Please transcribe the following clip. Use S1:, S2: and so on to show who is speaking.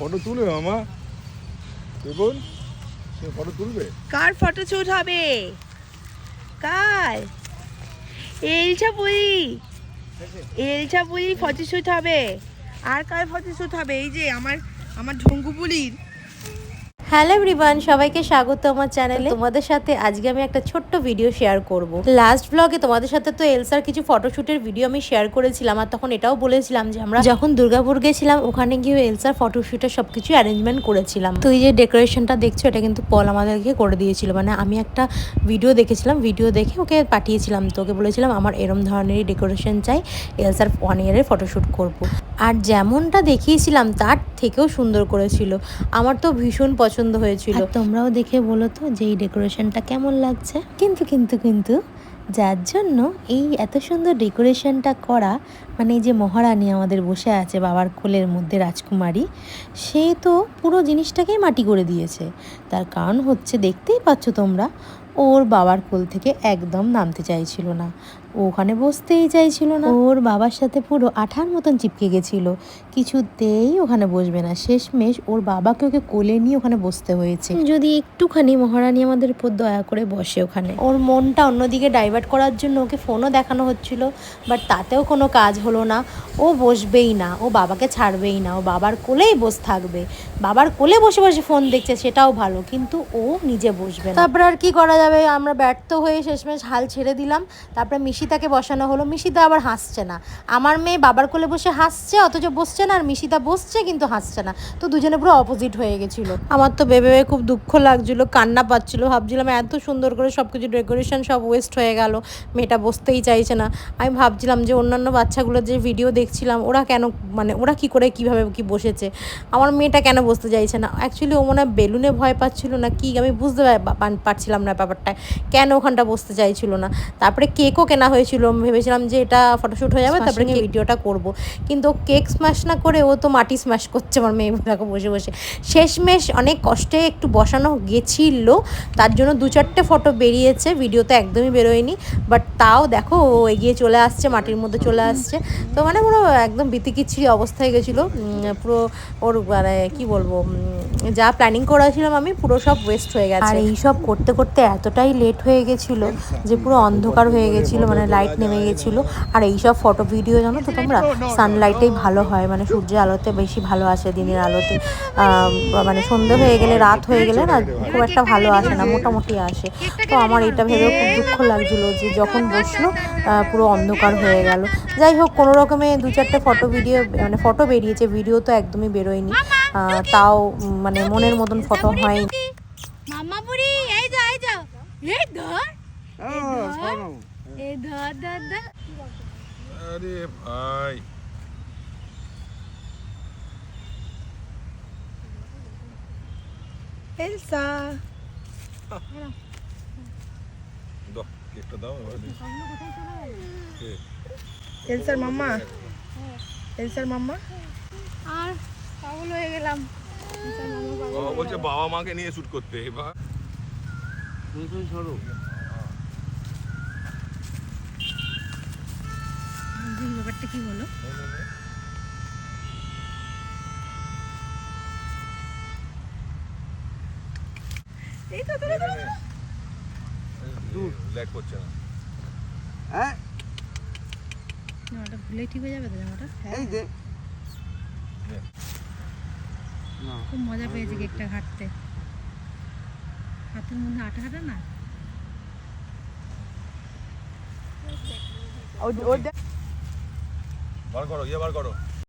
S1: Photo তুলবে মামা। দেখুন সে ফটো তুলবে?
S2: কার ফটো শ্যুট হবে? কার? এলছা পুরি এলছা পুরি ফটো শ্যুট হবে। আর কার ফটো শ্যুট হবে? এই যে আমার আমার ঢঙ্গু পুলির।
S3: হ্যালো এভরিওয়ান সবাইকে স্বাগত আমার চ্যানেলে তোমাদের সাথে আজকে আমি একটা ছোট্ট ভিডিও শেয়ার করব। লাস্ট ব্লগে তোমাদের সাথে তো এলসার কিছু ফটোশুটের ভিডিও আমি শেয়ার করেছিলাম আর তখন এটাও বলেছিলাম যে আমরা যখন দুর্গাপুর গেছিলাম, ওখানে গিয়ে এলসার ফটোশুটের সবকিছু অ্যারেঞ্জমেন্ট করেছিলাম। তো এই যে ডেকোরেশনটা দেখছ, এটা কিন্তু পল আমাদেরকে করে দিয়েছিল। মানে আমি একটা ভিডিও দেখেছিলাম ভিডিও দেখে ওকে পাঠিয়েছিলাম, তো ওকে বলেছিলাম, আমার এরম ধরনেরই ডেকোরেশন চাই এলসার ওয়ান ইয়ারের ফটোশ্যুট করব। আর যেমনটা দেখিয়েছিলাম, তার থেকেও সুন্দর করেছিল। আমার তো ভীষণ পছন্দ হয়েছিল। আর তোমরাও দেখে বলো তো যে এই ডেকোরেশনটা কেমন লাগছে। কিন্তু কিন্তু কিন্তু যার জন্য এই এত সুন্দর ডেকোরেশনটা করা মানে এই যে মহারানী আমাদের বসে আছে বাবার কোলের মধ্যে রাজকুমারী সে তো পুরো জিনিসটাকেই মাটি করে দিয়েছে। তার কারণ হচ্ছে দেখতেই পাচ্ছ তোমরা ওর বাবার কোল থেকে একদম নামতে চাইছিল না। ওখানে বসতেই চাইছিল না। ওর বাবার সাথে পুরো আঠার মতন চিপকে গেছিল। কিছুতেই ওখানে বসবে না। শেষমেশ ওর বাবাকে ওকে কোলে নিয়ে ওখানে বসতে হয়েছে। যদি একটুখানি মহারানী আমাদের উপর দয়া করে বসে ওখানে। ওর মনটা অন্যদিকে ডাইভার্ট করার জন্য ওকে ফোনও দেখানো হচ্ছিল বাট তাতেও কোনো কাজ হলো না। ও বসবেই না। ও বাবাকে ছাড়বেই না। ও বাবার কোলেই বস থাকবে। বাবার কোলে বসে বসে ফোন দেখছে সেটাও ভালো। কিন্তু ও নিজে বসবে তারপর আর কি করা যাবে? আমরা ব্যর্থ হয়ে শেষমেশ হাল ছেড়ে দিলাম। তারপরে মিশিতাকে বসানো হলো, মিশিতা আবার হাসছে না। আমার মেয়ে বাবার কোলে বসে হাসছে, অথচ বসছে না, আর মিশিতা বসছে কিন্তু হাসছে না। তো দুজনে পুরো অপোজিট হয়ে গেছিল। আমার তো ভেবে ভেবে খুব দুঃখ লাগছিল, কান্না পাচ্ছিল। ভাবছিলাম এত সুন্দর করে সব কিছু ডেকোরেশন সব ওয়েস্ট হয়ে গেল, মেয়েটা বসতেই চাইছে না। আমি ভাবছিলাম যে অন্যান্য বাচ্চাগুলোর যে ভিডিও দেখছিলাম, ওরা কেন মানে ওরা কি করে, কীভাবে কি বসেছে? আমার মেয়েটা কেন বসতে চাইছে না? অ্যাকচুয়ালি ও মনে হয় বেলুনে ভয় পাচ্ছিল না কি? আমি বুঝতে পারছিলাম না ব্যাপারটা কেন ওখানটা বসতে চাইছিল না? তারপরে কেকও কেনা হয়েছিল ভেবেছিলাম যে এটা ফটোশ্যুট হয়ে যাবে তারপরে ভিডিওটা করব। কিন্তু ও কেক স্ম্যাশ না করে ও তো মাটি স্ম্যাশ করছে আমার মেয়ে দেখো বসে বসে। শেষমেশ অনেক কষ্টে একটু বসানো গেছিল তার জন্য দু চারটে ফটো বেরিয়েছে ভিডিও তো একদমই বেরোয়নি। বাট তাও দেখো ও এগিয়ে চলে আসছে মাটির মধ্যে চলে আসছে। তো মানে পুরো একদম বিতিকিচ্ছিরি অবস্থায় গেছিল। পুরো ওর মানে কী বলব যা প্ল্যানিং করেছিলাম আমি, পুরো সব ওয়েস্ট হয়ে গেছে। আর এইসব করতে করতে এতটাই লেট হয়ে গেছিল যে পুরো অন্ধকার হয়ে গেছিল মানে লাইট নেমে গেছিল। আর এইসব ফটো ভিডিও জানো তো তোমরা? সানলাইটেই ভালো হয় মানে সূর্যের আলোতে বেশি ভালো আসে দিনের আলোতে। মানে সন্ধে হয়ে গেলে, রাত হয়ে গেলে না, খুব একটা ভালো আসে না, মোটামুটি আসে। তো আমার এটা ভেবেও খুব দুঃখ লাগছিল যে যখন বসল পুরো অন্ধকার হয়ে গেল। যাই হোক, কোনো রকমে দু চারটে ফটো ভিডিও মানে ফটো বেরিয়েছে ভিডিও তো একদমই বেরোয়নি। তাও মানে মনের মতন ফটো হয়নি
S2: মাম্মা পুরি এই যা এই যা। এই ধর এই ধর ধর ধর
S1: আরে ভাই। কে?
S2: এলসার মাম্মা? এলসার মাম্মা?
S4: আর পাগল হয়ে গেলাম।
S1: বাবা বলছে বাবা মাকে নিয়ে শুট করতে এবার।
S2: ব্যাপারটা কি হলো এই তো ধরে ধরে
S1: ল্যাগ করছে না।
S2: জামাটা ভুলে ঠিক হয়ে যাবে তো জামাটা?
S5: এই যে।
S2: খুব মজা পেয়েছি কেকটা ঘাটতে। হাতের মধ্যে আটা হাটা না?
S1: বার করো ইয়ে বার করো।